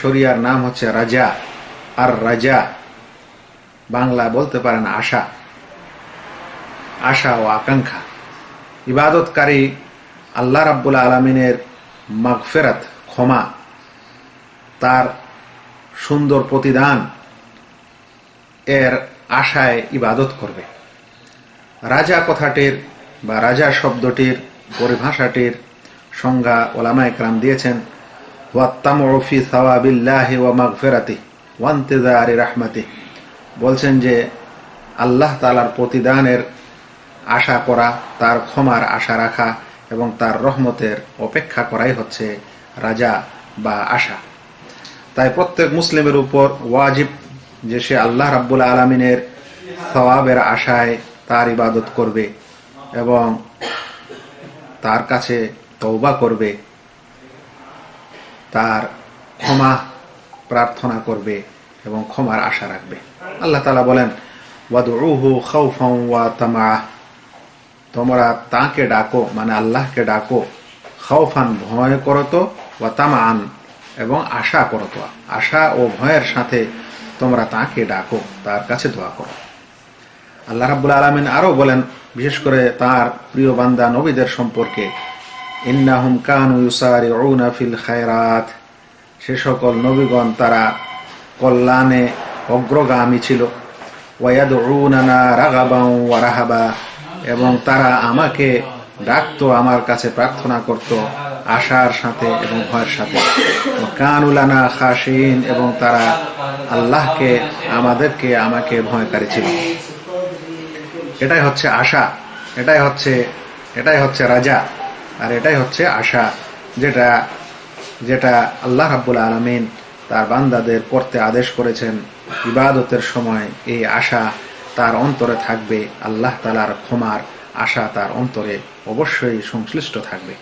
শরিয়ার নাম হচ্ছে রাজা। আর রাজা বাংলা বলতে পারেন আশা। আশা ও আকাঙ্ক্ষা। ইবাদতকারী আল্লাহ রাব্বুল আলমিনের মাগফেরাত, ক্ষমা, তার সুন্দর প্রতিদান এর আশায় ইবাদত করবে। রাজা কথাটির বা রাজা শব্দটির পরিভাষাটির সংজ্ঞা ওলামা একরাম দিয়েছেন। ওয়াত্তামফি সাওয়াবিল্লাহি ওয়া মাগফিরাতি ওয়ান্তেজারি রাহমাতি। বলছেন যে, আল্লাহ তালার প্রতিদানের আশা করা, তার ক্ষমার আশা রাখা এবং তার রহমতের অপেক্ষা করাই হচ্ছে রাজা বা আশা। তাই প্রত্যেক মুসলিমের উপর ওয়াজিব যে সে আল্লাহ রাব্বুল আলমিনের সওয়াবের আশায় তার ইবাদত করবে এবং তার কাছে তৌবা করবে। তার ক্ষমা প্রার্থনা করবে এবং ক্ষমার আশা রাখবে। আল্লাহ তালা বলেন ওয়া তামা তোমরা তাকে ডাকো মানে আল্লাহকে ডাকো, খাউফান ভয় করো তো, ওয়া তামান এবং আশা করো তো। আশা ও ভয়ের সাথে তোমরা তাকে ডাকো, তার কাছে দোয়া করো। আল্লাহ রাব্বুল আলমিন আরও বলেন, বিশেষ করে তার প্রিয় বান্দা নবীদের সম্পর্কে ইন্নাহুম কানু ইউসারিউনা ফিল খায়রাত। সে সকল নবীগণ তারা কল্যাণে অগ্রগামী ছিল। ওয়াদউনানা রাগাবাউ ওয়া রাহাবা। এবং তারা আমাকে ডাকতো, আমার কাছে প্রার্থনা করত আশার সাথে এবং ভয়ের সাথে। কানুলানা খাসিন এবং তারা আল্লাহকে, আমাদেরকে, আমাকে ভয়কারী ছিল। এটাই হচ্ছে আশা, এটাই হচ্ছে এটাই হচ্ছে রাজা। আর এটাই হচ্ছে আশা, যেটা যেটা আল্লাহ রাব্বুল আলমিন তার বান্দাদের করতে আদেশ করেছেন। ইবাদতের সময় এই আশা তার অন্তরে থাকবে, আল্লাহ তালার ক্ষমার আশা তার অন্তরে অবশ্যই সংশ্লিষ্ট থাকবে।